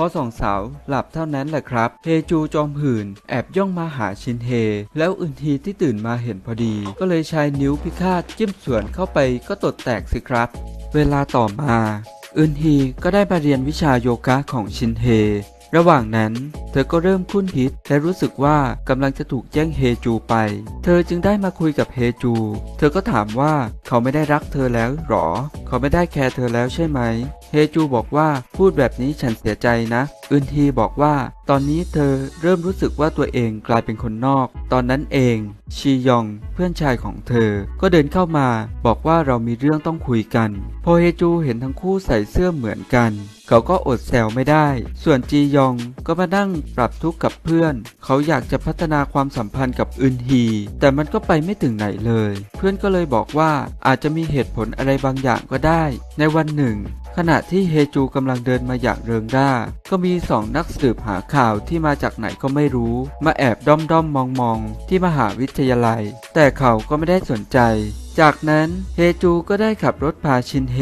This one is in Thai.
พอสองสาวหลับเท่านั้นแหละครับ เฮจูจอมหื่น แอบย่องมาหาชินเฮ แล้วอึนทีที่ตื่นมาเห็นพอดี ก็เลยใช้นิ้วพิฆาตจิ้มสวนเข้าไปก็ตดแตกสิครับ เวลาต่อมาอึนฮีก็ได้มาเรียนวิชาโยคะของชินเฮ ระหว่างนั้นเธอก็เริ่มคุ้นคิด และรู้สึกว่ากำลังจะถูกแย่งเฮจูไป เธอจึงได้มาคุยกับเฮจู เธอก็ถามว่าเขาไม่ได้รักเธอแล้วหรอ เขาไม่ได้แคร์เธอแล้วใช่ไหม เฮจูบอกว่าพูดแบบนี้ฉันเสียใจนะอึนทีบอกว่า ตอนนี้เธอเริ่มรู้สึกว่าตัวเองกลายเป็นคนนอก ตอนนั้นเอง ชียองเพื่อนชายของเธอ ก็เดินเข้ามาบอกว่าเรามีเรื่องต้องคุยกัน พอเฮจูเห็นทั้งคู่ใส่เสื้อเหมือนกัน เขาก็อดแซวไม่ได้ ส่วนจียองก็มานั่งปรับทุกข์กับเพื่อน เขาอยากจะพัฒนาความสัมพันธ์กับอึนฮี แต่มันก็ไปไม่ถึงไหนเลย เพื่อนก็เลยบอกว่าอาจจะมีเหตุผลอะไรบางอย่างก็ได้ ในวันหนึ่ง ขณะที่เฮจูกำลังเดินมาอย่างเริงร่า ก็มีสองนักสืบหาข่าวที่มาจากไหนก็ไม่รู้ มาแอบด้อมด้อมมองมองที่มหาวิทยาลัย แต่เขาก็ไม่ได้สนใจ จากนั้นเฮจูก็ได้ขับรถพาชินเฮ